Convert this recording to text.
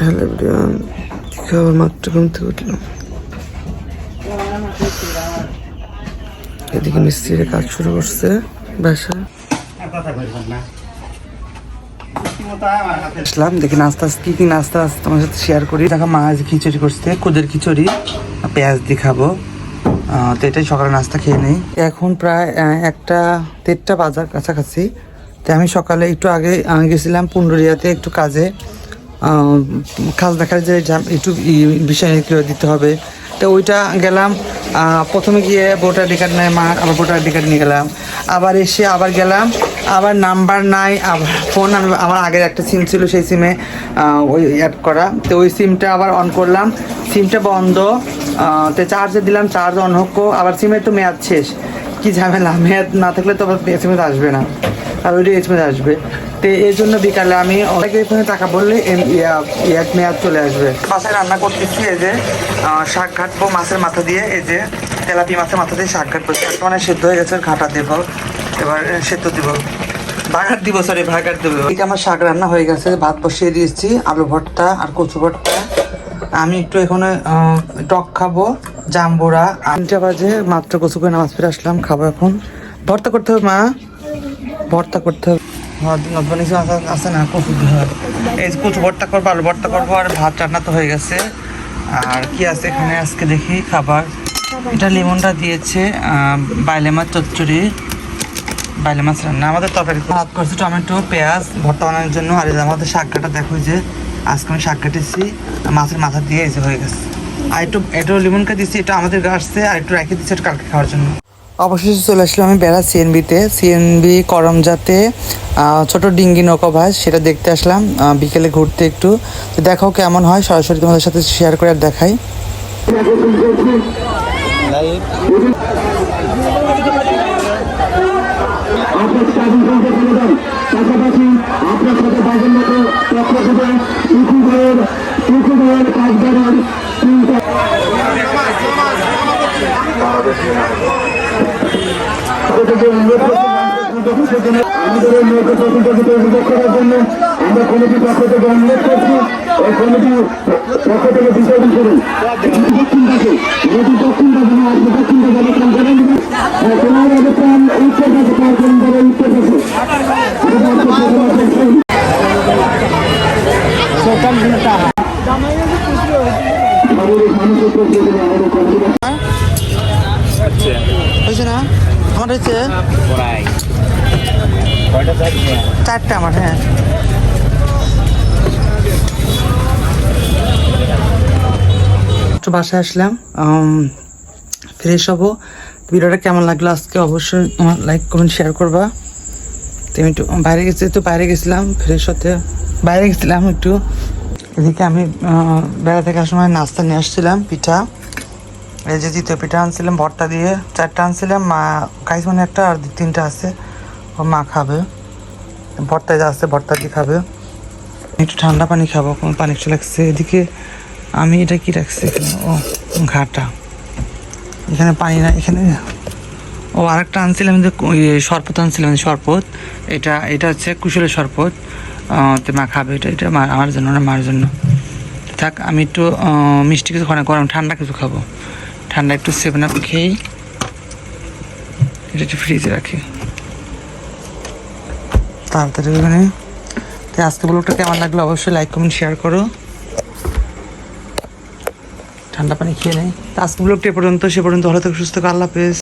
Hello everyone খাবার মাত্র ঘুম থেকে উঠলাম। এদিকে মিস্ত্রিরা কাজ শুরু করছে বাসায় আসলাম দেখি নাস্তা কি কি নাস্তা আছে তোমার সাথে শেয়ার করি। দেখো মা আজ খিচুড়ি করছে কুদের খিচুড়ি পেঁয়াজ দিয়ে খাব। তো এটাই সকালে নাস্তা খেয়ে নেই। এখন প্রায় একটা দেড়টা বাজার কাছাকাছি। তো আমি সকালে একটু আগে আহ, গেছিলাম পুন্ডরিয়াতে একটু কাজে। কাজ দেখার যে একটু বিষয় নিয়ে দিতে হবে। তো ওইটা গেলাম প্রথমে গিয়ে ভোটার আইডি কার্ড নেয় মা, আবার ভোটার আইডি কার্ড নিয়ে গেলাম। আবার এসে আবার গেলাম, আবার নাম্বার নাই, আবার ফোন আমি আমার আগের একটা সিম ছিল সেই সিমে ওই অ্যাড করা। তো ওই সিমটা আবার অন করলাম। সিমটা বন্ধ তো চার্জে দিলাম চার্জ অন হোক আবার সিমের তো মেয়াদ শেষ। কি ঝামেলা, মেয়াদ না থাকলে তো আবার এসএমএস আসবে না। আর ওইটা এসএমএস আসবে। তো এই জন্য বিকালে আমি অনেকের ফোনে টাকা বললে এম- ইয়া- ইয়া মেয়াদ চলে আসবে। বাসায় রান্না করতেছি এই যে শাক ঘাটবো মাছের মাথা দিয়ে, এই যে তেলাপি মাছের মাথা দিয়ে শাক ঘাটবো শাকটা মানে সেদ্ধ হয়ে গেছে, ঘাটা দেবো। এবার সেদ্ধ দিব। ভাগার দিব সরি ভাগার দিব। এদিকে আমার শাক রান্না হয়ে গেছে, ভাত বসিয়ে দিয়েছি, আলু ভর্তা আর কচু ভর্তা। আমি একটু এখানে টক খাব জাম্বুরা তিনটা বাজে, মাত্র কচু করে নামাজ ফিরে আসলাম, খাব এখন। ভর্তা করতে হবে মা। ভর্তা করতে হবে। হ্যাঁ, নতুন আছে- না কচু। এই কচু ভর্তা করব আলু ভর্তা করব আর ভাত রান্না তো হয়ে গেছে। আর কি আছে এখানে? আজকে দেখি খাবার। এটা লিমনটা দিয়েছে বাইলে মাছ চচ্চড়ি বাইলে মাছ রান্না। আমাদের তরকারি ভাত করছি টমেটো পেঁয়াজ ভর্তা বানানোর জন্য। আর আমাদের শাক কাটা দেখো যে আজকে আমি শাক কেটেছি। মাছের মাথা দিয়ে এই হয়ে গেছে। আর একটু একটু লিমনকে দিচ্ছি এটা আমাদের গাছছে আর একটু রেখে দিচ্ছি একটু কালকে খাওয়ার জন্য। অবশেষে চলে আসলাম আমি বেড়া সিএনবিতে সিএনবি করমজাতে ছোট ডিঙ্গি নৌকা ভাস, সেটা দেখতে আসলাম বিকেলে ঘুরতে একটু। তো দেখাও কেমন হয়, সরাসরি তোমাদের সাথে শেয়ার করে আর দেখাই। আমাদের এই নৌকা প্রকল্পকে উপভোগ করার জন্য আমরা কমিটির পক্ষ থেকে অনুরোধ করছি এই কমিটির পক্ষ থেকে বিষয়টি করুন দক্ষিণ পাশে নদী দক্ষিণ পাশে না আসবে দক্ষিণ পাশে অবস্থান করেন তোমার অবস্থান উত্তর পাশে পার করুন তবে উত্তর পাশে আমাদের মানুষের পক্ষ আমাদের কমিটি হয়েছে? না? আমার হয়েছে? চারটে আমার হ্যাঁ। একটু বাসায় আসলাম ফ্রেশ হব। ভিডিওটা কেমন লাগল আজকে অবশ্যই আমার লাইক কমেন্ট শেয়ার করবা। তুমি একটু বাইরে গেছি তো বাইরে গেছিলাম ফ্রেশ হতে। বাইরে গেছিলাম একটু। এদিকে আমি বেড়া থেকে সময় নাস্তা নিয়ে আসছিলাম পিঠা। এই যে দ্বিতীয় পিঠা আনছিলাম, ভর্তা দিয়ে চারটা আনছিলাম, মা খাইছে মানে একটা আর তিনটা আছে। ও মা খাবে। ভর্তা যা আছে ভর্তা দিয়ে খাবে। একটু ঠান্ডা পানি খাব পানি একটু লাগছে। এদিকে আমি এটা কি রাখছি এখানে? ও, ঘাটা। এখানে পানি না, এখানে ও আরেকটা আনছিলাম যে ইয়ে শরবত আনছিলাম শরবত। এটা এটা হচ্ছে কুশলের শরবত। তো মা খাবে এটা এটা আমার জন্য না, মার জন্য। থাক, আমি একটু মিষ্টি কিছু খাওয়া গরম ঠান্ডা কিছু খাব। ঠান্ডা একটু সেভেন আপ খেয়েই এটা একটু ফ্রিজে রাখি। তাড়াতাড়ি ওখানে। তাই আজকে ব্লগটা কেমন লাগল অবশ্যই লাইক কমেন্ট শেয়ার করো। ঠান্ডা পানি খেয়ে নেই। তো আজকে ব্লগটা এ পর্যন্ত, সে পর্যন্ত ভালো থেকে, সুস্থ আল্লাহ হাফেজ।